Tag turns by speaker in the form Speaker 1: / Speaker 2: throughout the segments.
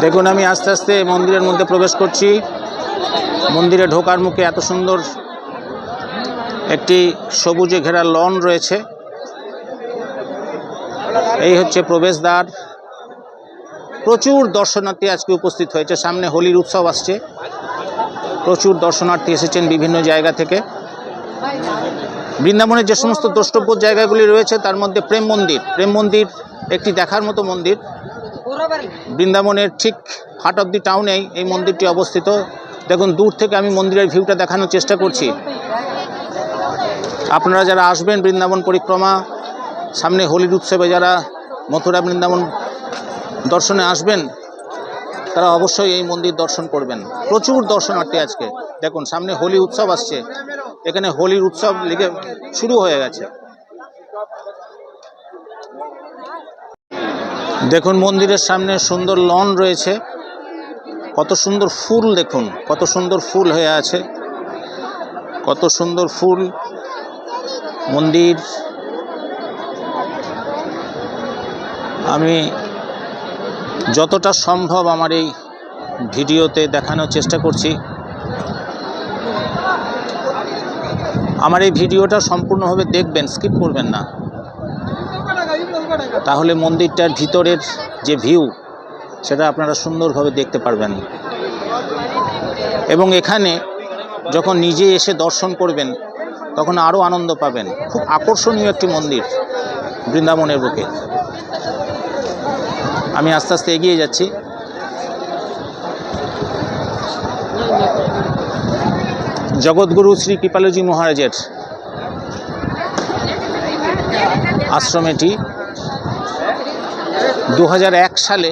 Speaker 1: দেখুন, আমি আস্তে আস্তে মন্দিরের মধ্যে প্রবেশ করছি। মন্দিরে ঢোকার মুখে এত সুন্দর একটি সবুজে ঘেরা লন রয়েছে। এই হচ্ছে প্রবেশদ্বার। প্রচুর দর্শনার্থী আজকে উপস্থিত হয়েছে। সামনে হোলির উৎসব আসছে। প্রচুর দর্শনার্থী এসেছেন বিভিন্ন জায়গা থেকে। বৃন্দাবনের যে সমস্ত দ্রষ্টব্য জায়গাগুলি রয়েছে, তার মধ্যে প্রেম মন্দির। প্রেম মন্দির একটি দেখার মতো মন্দির। বৃন্দাবনের ঠিক হার্ট অফ দি টাউনেই এই মন্দিরটি অবস্থিত। দেখুন, দূর থেকে আমি মন্দিরের ভিউটা দেখানোর চেষ্টা করছি। আপনারা যারা আসবেন বৃন্দাবন পরিক্রমা, সামনে হোলির উৎসবে যারা মথুরা বৃন্দাবন দর্শনে আসবেন, তারা অবশ্যই এই মন্দির দর্শন করবেন। প্রচুর দর্শনার্থী আজকে। দেখুন, সামনে হোলি উৎসব আসছে। এখানে হোলির উৎসব লিগে শুরু হয়ে গেছে। দেখুন, মন্দিরের সামনে সুন্দর লন রয়েছে। কত সুন্দর ফুল দেখুন, কত সুন্দর ফুল হয়ে আছে। কত সুন্দর ফুল, মন্দির। আমি যতটা সম্ভব আমার এই ভিডিওতে দেখানোর চেষ্টা করছি। আমার এই ভিডিওটা সম্পূর্ণভাবে দেখবেন, স্কিপ করবেন না। তাহলে মন্দিরটার ভিতরের যে ভিউ, সেটা আপনারা সুন্দরভাবে দেখতে পারবেন। এবং এখানে যখন নিজে এসে দর্শন করবেন, তখন আরও আনন্দ পাবেন। খুব আকর্ষণীয় একটি মন্দির বৃন্দাবনের বুকে। আমি আস্তে আস্তে এগিয়ে যাচ্ছি। জগৎগুরু শ্রী কৃপালজি মহারাজের আশ্রম এটি দু হাজার এক সালে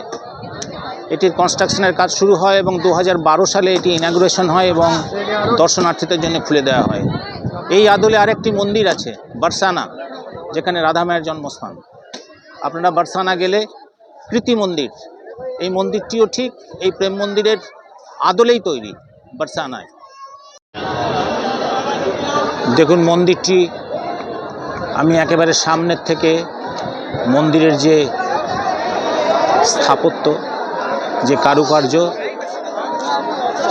Speaker 1: এটির কনস্ট্রাকশনের কাজ শুরু হয় এবং দু হাজার বারো সালে এটি ইনাগুরেশন হয় এবং দর্শনার্থীদের জন্য খুলে দেওয়া হয়। এই আদলে আরেকটি মন্দির আছে, বারসানা, যেখানে রাধা মায়ের জন্মস্থান। আপনারা বারসানা গেলে কৃতি মন্দির, এই মন্দিরটিও ঠিক এই প্রেম মন্দিরের আদলেই তৈরি, বারসানায়। দেখুন মন্দিরটি, আমি একেবারে সামনের থেকে মন্দিরের যে স্থাপত্য, যে কারুকার্য,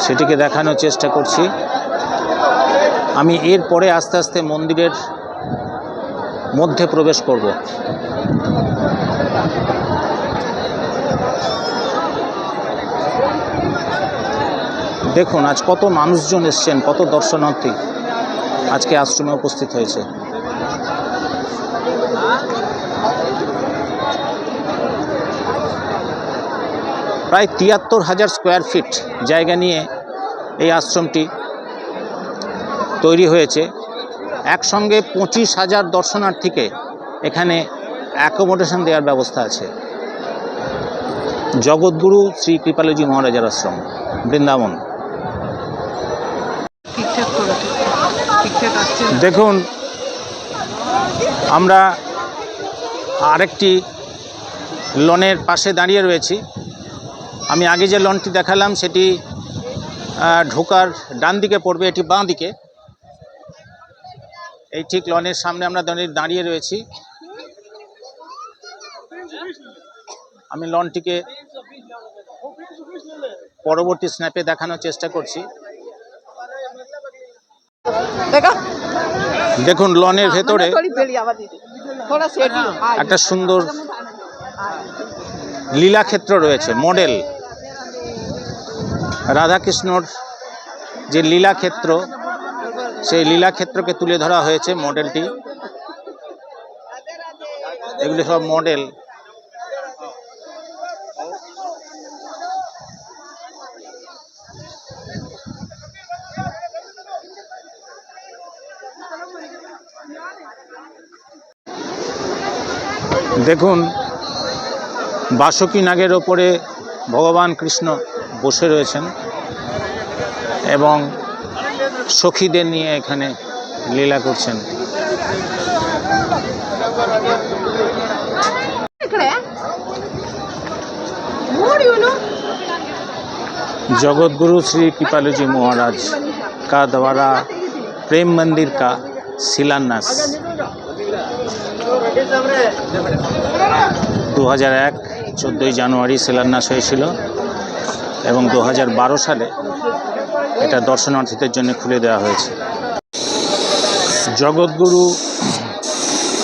Speaker 1: সেটিকে দেখানোর চেষ্টা করছি। আমি এরপরে আস্তে আস্তে মন্দিরের মধ্যে প্রবেশ করব। দেখুন, আজ কত মানুষজন এসছেন, কত দর্শনার্থী আজকে আশ্রমে উপস্থিত হয়েছে। প্রায় তিয়াত্তর হাজার স্কোয়ার ফিট জায়গা নিয়ে এই আশ্রমটি তৈরি হয়েছে। একসঙ্গে পঁচিশ হাজার দর্শনার্থীকে এখানে অ্যাকোমোডেশন দেওয়ার ব্যবস্থা আছে। জগৎগুরু শ্রী কৃপালজি মহারাজার আশ্রম বৃন্দাবন। দেখুন আমরা আরেকটি লনের পাশে দাঁড়িয়ে রয়েছি। আমি আগে যে লনটি দেখালাম সেটি ঢোকার ডান দিকে পড়বে এটি বাঁ দিকে। এই ঠিক লনের সামনে আমরা দাঁড়িয়ে রয়েছি। আমি লনটিকে পরবর্তী স্ন্যাপে দেখানোর চেষ্টা করছি। দেখুন লনের ভেতরে
Speaker 2: হ্যাঁ।
Speaker 1: একটা সুন্দর লীলাক্ষেত্র রয়েছে মডেল। রাধাকৃষ্ণর যে লীলাক্ষেত্র সেই লীলাক্ষেত্রকে তুলে ধরা হয়েছে মডেলটি। এগুলি সব মডেল। দেখুন, বাসকি নাগের ওপরে ভগবান কৃষ্ণ বসে রয়েছেন এবং সখীদের নিয়ে এখানে লীলা করছেন
Speaker 2: इकडे मोड यू नो
Speaker 1: जगतगुरु श्री कृपालुजी महाराज का द्वारा प्रेम मंदिर का शिलान्यास দু হাজার এক চোদ্দোই জানুয়ারি শিলান্যাস হয়েছিল এবং দু হাজার বারো সালে এটা দর্শনার্থীদের জন্য খুলে দেওয়া হয়েছে। জগৎগুরু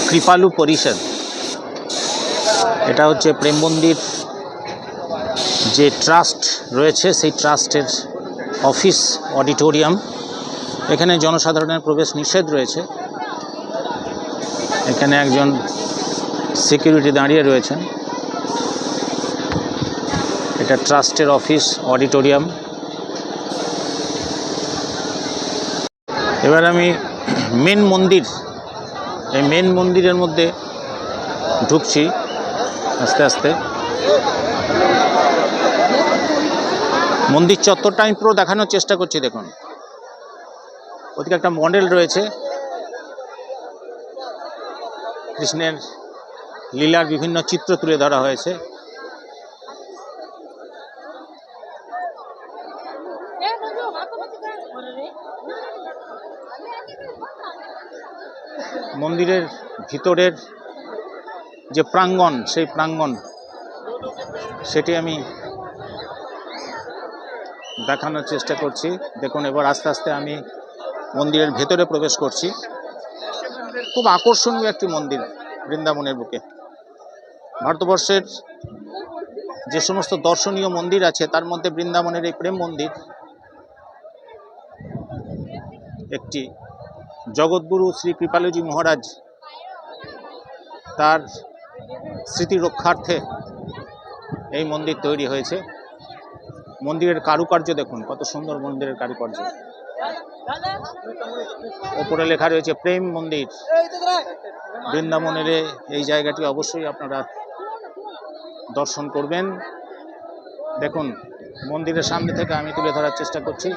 Speaker 1: কৃপালু পরিষদ, এটা হচ্ছে প্রেম মন্দির, যে ট্রাস্ট রয়েছে সেই ট্রাস্টের অফিস, অডিটোরিয়াম, এখানে জনসাধারণের প্রবেশ নিষেধ রয়েছে। এখানে একজন সিকিউরিটি দাঁড়িয়ে রয়েছেন। এটা ট্রাস্টের অফিস, অডিটোরিয়াম। এবার আমি মেন মন্দির, এই মেন মন্দিরের মধ্যে ঢুকছি আস্তে আস্তে। মন্দির চত্বরটা আমি পুরো দেখানোর চেষ্টা করছি, দেখুন। ওদিকে একটা মডেল রয়েছে। কৃষ্ণের লীলার বিভিন্ন চিত্র তুলে ধরা হয়েছে। মন্দিরের ভিতরের যে প্রাঙ্গণ, সেই প্রাঙ্গণ, সেটি আমি দেখানোর চেষ্টা করছি। দেখুন, এবার আস্তে আস্তে আমি মন্দিরের ভেতরে প্রবেশ করছি। খুব আকর্ষণীয় একটি মন্দির বৃন্দাবনের বুকে। ভারতবর্ষের যে সমস্ত দর্শনীয় মন্দির আছে, তার মধ্যে বৃন্দাবনের এই প্রেম মন্দির একটি জগৎগুরু শ্রী কৃপালুজি মহারাজ তার স্মৃতি রক্ষার্থে এই মন্দির তৈরি হয়েছে। মন্দিরের কারুকার্য দেখুন, কত সুন্দর মন্দিরের কারুকার্য। ওপরে লেখা রয়েছে, প্রেম মন্দির। বৃন্দাবনের এই জায়গাটি অবশ্যই আপনারা দর্শন করবেন। দেখুন, মন্দিরের সামনে থেকে আমি তুলে ধরার চেষ্টা করছি।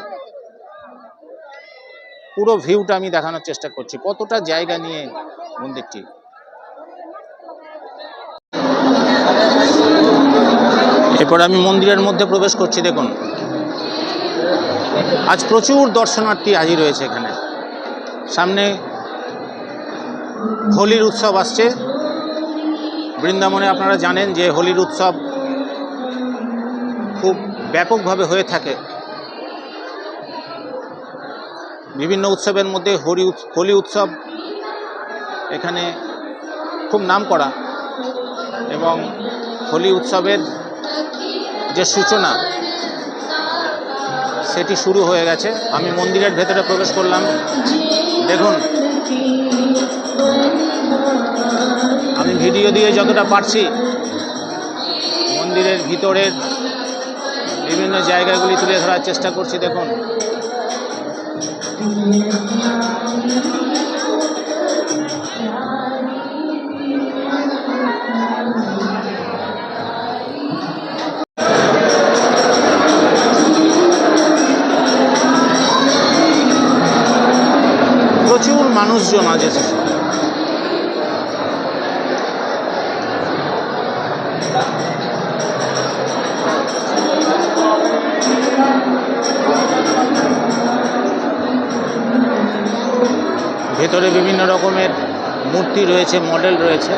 Speaker 1: পুরো ভিউটা আমি দেখানোর চেষ্টা করছি। কতটা জায়গা নিয়ে মন্দিরটি? এরপর আমি মন্দিরের মধ্যে প্রবেশ করছি, দেখুন। আজ প্রচুর দর্শনার্থী হাজির রয়েছে এখানে। সামনে হোলির উৎসব আসছে। বৃন্দাবনে আপনারা জানেন যে হোলির উৎসব খুব ব্যাপকভাবে হয়ে থাকে। বিভিন্ন উৎসবের মধ্যে হরি হোলি উৎসব এখানে খুব নাম করা এবং হোলি উৎসবের যে সূচনা, সেটি শুরু হয়ে গেছে। আমি মন্দিরের ভেতরে প্রবেশ করলাম। দেখুন, আমি ভিডিও দিয়ে যতটা পারছি, মন্দিরের ভিতরের বিভিন্ন জায়গাগুলি তুলে ধরার চেষ্টা করছি। দেখুন মানুষজন আজ এসেছে রকমের মূর্তি রয়েছে মডেল রয়েছে।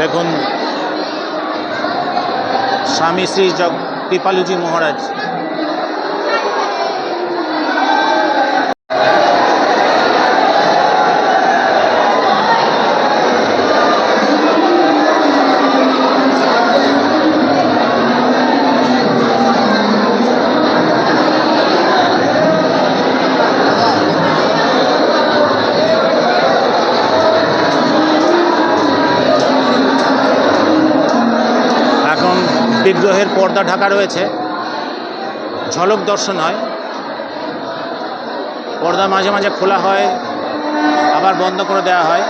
Speaker 1: দেখুন স্বামী শ্রী জগ কৃপালুজি মহারাজ। বিগ্রহের পর্দা ঢাকা রয়েছে। ঝলক দর্শন হয়। পর্দা মাঝে মাঝে খোলা হয়, আবার বন্ধ করে দেওয়া হয়।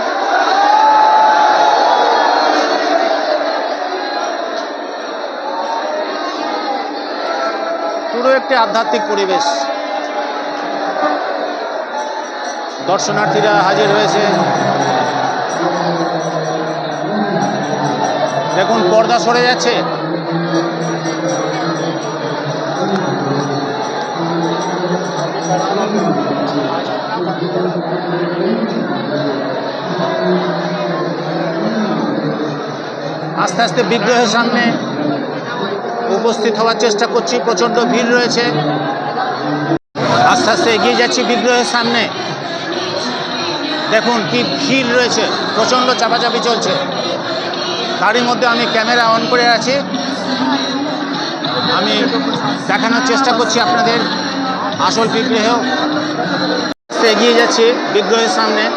Speaker 1: পুরো একটি আধ্যাত্মিক পরিবেশ। দর্শনার্থীরা হাজির হয়েছে। দেখুন, পর্দা সরে যাচ্ছে। আস্তে আস্তে বিগ্রহের সামনে উপস্থিত হওয়ার চেষ্টা করছি, প্রচণ্ড ভিড় রয়েছে। আস্তে আস্তে এগিয়ে যাচ্ছি বিগ্রহের সামনে। দেখুন কি ভিড় রয়েছে, প্রচণ্ড চাপাচাপি চলছে। তারই মধ্যে আমি ক্যামেরা অন করে আছি। আমি দেখানোর চেষ্টা করছি আপনাদের। আসল বিগ্রহ। এগিয়ে যাচ্ছে বিগ্রহের সামনে।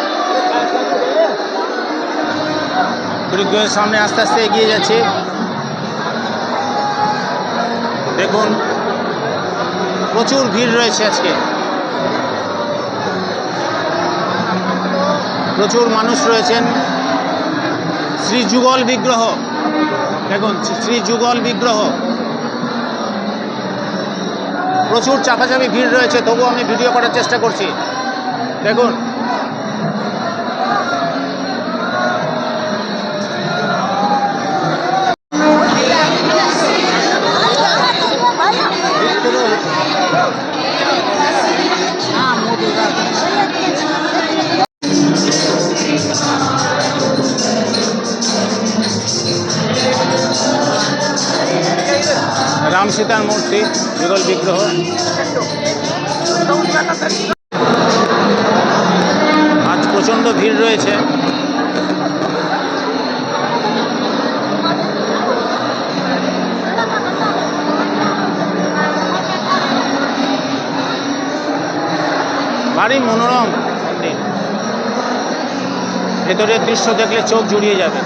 Speaker 1: বিগ্রহের সামনে আস্তে আস্তে এগিয়ে যাচ্ছে। দেখুন, প্রচুর ভিড় রয়েছে আজকে। প্রচুর মানুষ রয়েছেন। শ্রী যুগল বিগ্রহ। দেখুন শ্রী যুগল বিগ্রহ। প্রচুর চাপাচাপি ভিড় রয়েছে তবু আমি ভিডিও করার চেষ্টা করছি। দেখুন। রাম সীতার মূর্তি। যুগল বিগ্রহ। আজ প্রচণ্ড ভিড় রয়েছে। ভারী মনোরম। ভেতরের দৃশ্য দেখলে চোখ জুড়িয়ে যাবে।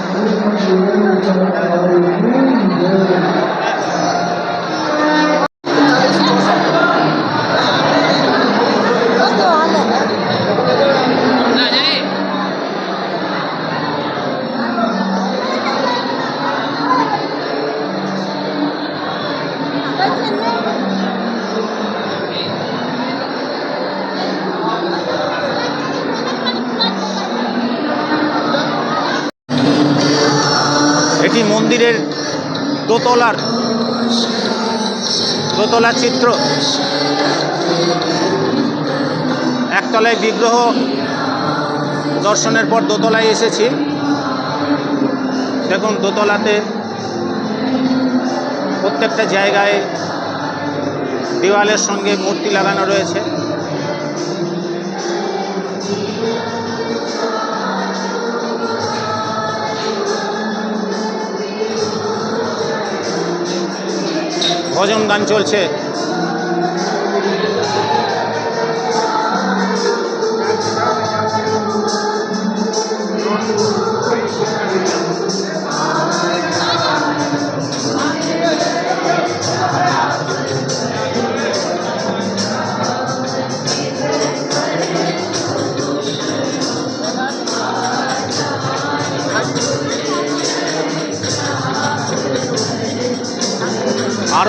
Speaker 1: দোতলার চিত্র। একতলায় বিগ্রহ দর্শনের পর দোতলায় এসেছি। দেখুন, দোতলাতে প্রত্যেকটা জায়গায় দেওয়ালের সঙ্গে মূর্তি লাগানো রয়েছে। ভজন গান চলছে।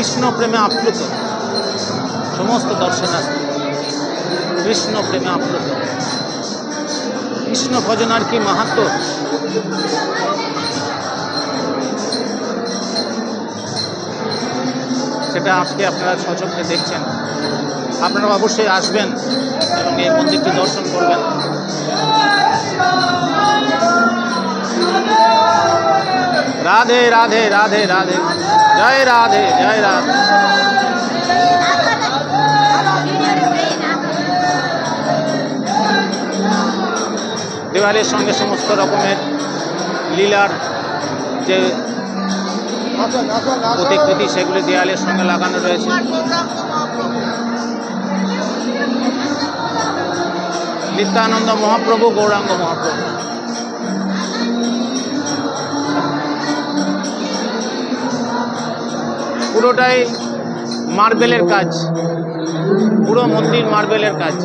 Speaker 1: কৃষ্ণ প্রেমে আপ্লুত। সমস্ত দর্শনার্থী কৃষ্ণ প্রেমে আপ্লুত। কৃষ্ণ ভজনার কি মাহাত্ম? সেটা আজকে আপনারা সচক্ষে দেখছেন। আপনারা অবশ্যই আসবেন এবং এই মন্দিরটি দর্শন করবেন। রাধে রাধে রাধে রাধে। জয় রাধে জয় রাধে। দেওয়ালের সঙ্গে সমস্ত রকমের লীলার যে প্রতিকৃতি সেগুলি দেওয়ালের সঙ্গে লাগানো রয়েছে। নিত্যানন্দ মহাপ্রভু, গৌরাঙ্গ মহাপ্রভু। পুরোটাই মার্বেলের কাজ। পুরো মন্দির মার্বেলের কাজ।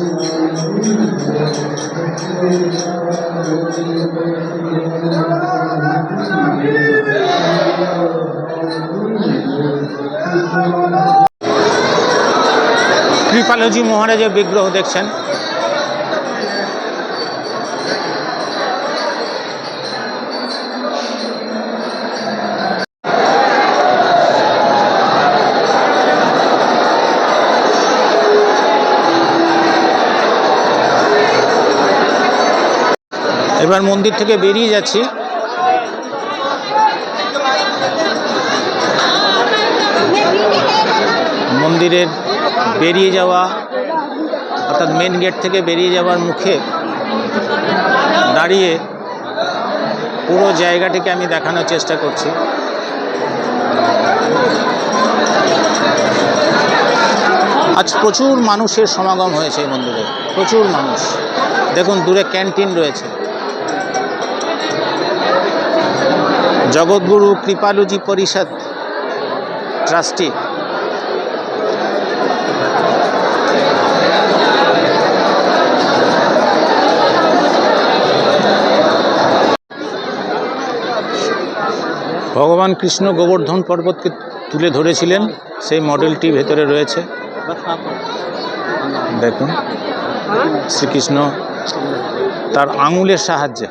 Speaker 1: কৃপালজি মহারাজের বিগ্রহ দেখছেন। এবার মন্দির থেকে বেরিয়ে যাচ্ছি। মন্দিরের বেরিয়ে যাওয়া, অর্থাৎ মেন গেট থেকে বেরিয়ে যাওয়ার মুখে দাঁড়িয়ে পুরো জায়গাটিকে আমি দেখানোর চেষ্টা করছি। আজ প্রচুর মানুষের সমাগম হয়েছে এই মন্দিরে, প্রচুর মানুষ। দেখুন, দূরে ক্যান্টিন রয়েছে। জগৎগুরু কৃপালুজি পরিষদ ট্রাস্টি। ভগবান কৃষ্ণ গোবর্ধন পর্বতকে তুলে ধরেছিলেন, সেই মডেলটি ভেতরে রয়েছে। দেখুন, শ্রীকৃষ্ণ তার আঙুলের সাহায্যে।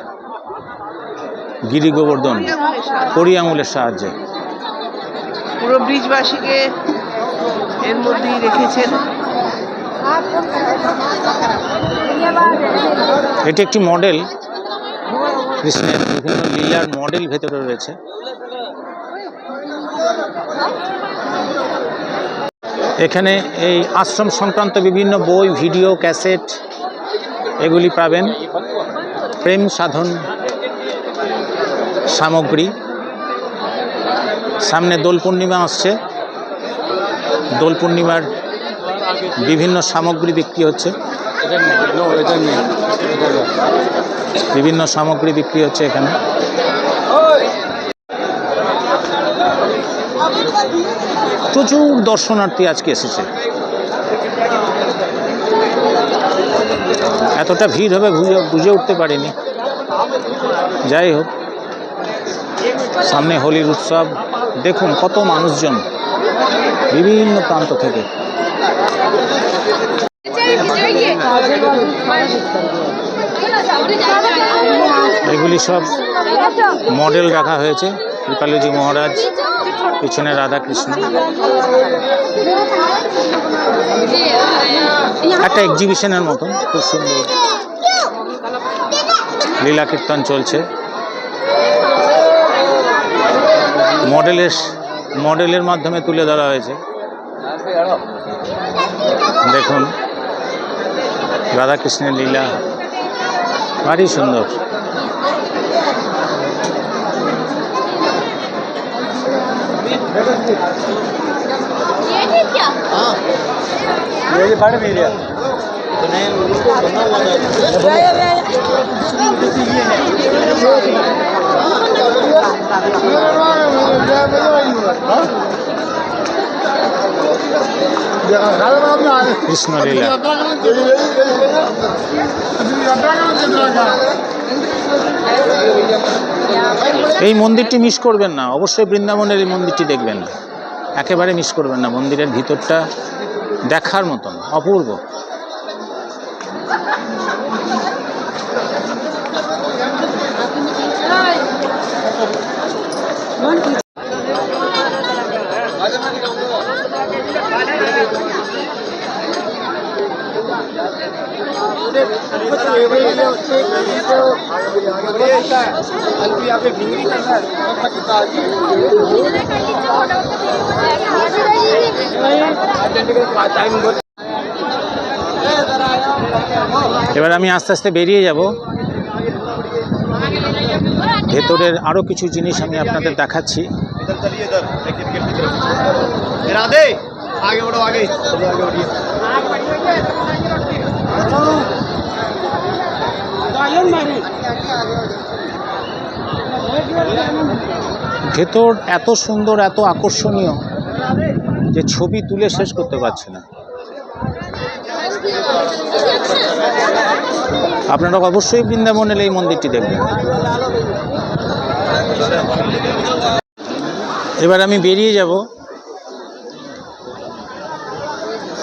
Speaker 1: গিরি গোবর্ধন কড়ি আঙুলের সাহায্যে।
Speaker 3: পুরো ব্রিজবাসীকে এর মধ্যেই রেখেছেন।
Speaker 1: এটি একটি মডেল। কৃষ্ণের বিভিন্ন লীলার মডেল ভেতরে রয়েছে। এখানে এই আশ্রম সংক্রান্ত বিভিন্ন বই ভিডিও ক্যাসেট এগুলি পাবেন। প্রেম সাধন সামগ্রী। সামনে দোল পূর্ণিমা আসছে। দোল পূর্ণিমার বিভিন্ন সামগ্রী বিক্রি হচ্ছে। বিভিন্ন সামগ্রী বিক্রি হচ্ছে এখানে। প্রচুর দর্শনার্থী আজকে এসেছে। এতটা ভিড় হবে বুঝে উঠতে পারিনি। যাই হোক। সামনে হোলির উৎসব। দেখুন কত মানুষজন বিভিন্ন প্রান্ত থেকে। এগুলি সব মডেল রাখা হয়েছে। কৃপালুজি মহারাজ, পিছনে রাধা কৃষ্ণ একটা এক্সিবিশনের মতন, খুব সুন্দর। লীলা কীর্তন চলছে। মডেলের মডেলের মাধ্যমে তুলে ধরা হয়েছে। দেখুন রাধাকৃষ্ণের লীলা ভারী সুন্দর। এই মন্দিরটি মিস করবেন না। অবশ্যই বৃন্দাবনের এই মন্দিরটি দেখবেন একেবারে মিস করবেন না। মন্দিরের ভিতরটা দেখার মতন, অপূর্ব। এবার আমি আস্তে আস্তে বেরিয়ে যাব ভেতরের আরও কিছু জিনিস আমি আপনাদের দেখাচ্ছি। ভেতর এত সুন্দর এত আকর্ষণীয় যে ছবি তুলে শেষ করতে পারছে না। আপনারা অবশ্যই বৃন্দাবন এলে এই মন্দিরটি দেখবেন। এবার আমি বেরিয়ে যাব।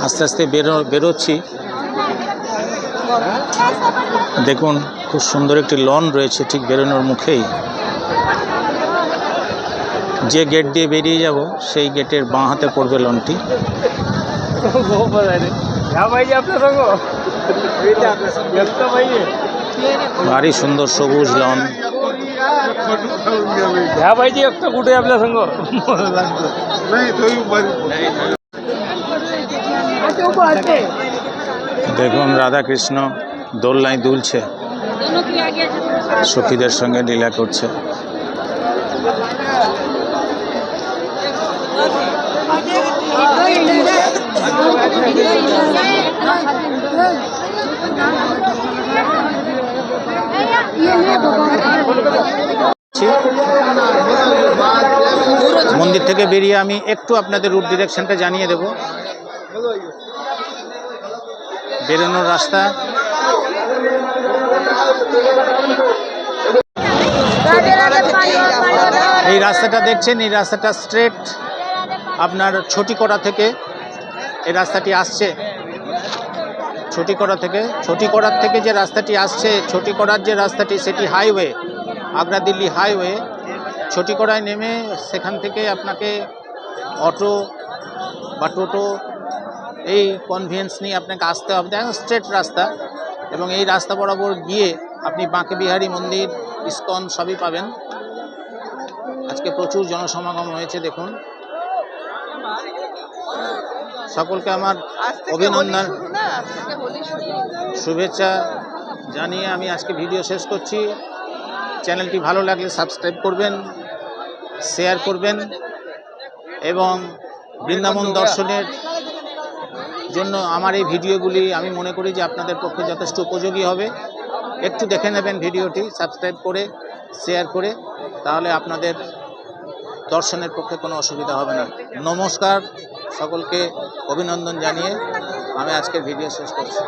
Speaker 1: আস্তে আস্তে বেরো বেরোচ্ছি। দেখুন, খুব সুন্দর একটি লন রয়েছে ঠিক বেরোনোর মুখেই। যে গেট দিয়ে বেরিয়ে যাব, সেই গেটের বাঁ হাতে পড়বে লনটি। ভারী সুন্দর সবুজ লন
Speaker 4: ह्या पाहिजे एकटं कुठे आपल्या संग
Speaker 1: দেখুন রাধা কৃষ্ণ দোলনায় দুলছে সখীদের সঙ্গে লীলা করছে মন্দির থেকে বেরিয়ে আমি একটু আপনাদের রুট ডিরেকশনটা জানিয়ে দেব। বেরোনোর রাস্তা। এই রাস্তাটা দেখছেন? এই রাস্তাটা স্ট্রেট আপনার ছটিকড়া থেকে। এই রাস্তাটি আসছে ছটিকড়া থেকে ছটিকড়ার থেকে যে রাস্তাটি আসছে ছটিকড়ার যে রাস্তাটি, সেটি হাইওয়ে, আগ্রা দিল্লি হাইওয়ে। ছটিকড়ায় নেমে সেখান থেকে আপনাকে অটো বা টোটো, এই কনভিয়েন্স নিয়ে আপনাকে আসতে হবে। দেখেন স্ট্রেট রাস্তা এবং এই রাস্তা বরাবর গিয়ে আপনি বাঁকে বিহারী মন্দির, ইস্কন সবই পাবেন। আজকে প্রচুর জনসমাগম হয়েছে, দেখুন। সকলকে আমার অভিনন্দন। শুভেচ্ছা জানিয়ে আমি আজকে ভিডিও শেষ করছি। চ্যানেলটি ভালো লাগলে সাবস্ক্রাইব করবেন শেয়ার করবেন এবং বৃন্দাবন দর্শনের জন্য আমার এই ভিডিওগুলি আমি মনে করি যে আপনাদের পক্ষে যথেষ্ট উপযোগী হবে। একটু দেখে নেবেন ভিডিওটি সাবস্ক্রাইব করে শেয়ার করে তাহলে আপনাদের দর্শনের পক্ষে কোনো অসুবিধা হবে না। নমস্কার। সকলকে অভিনন্দন জানিয়ে আমি আজকের ভিডিও শেষ করছি।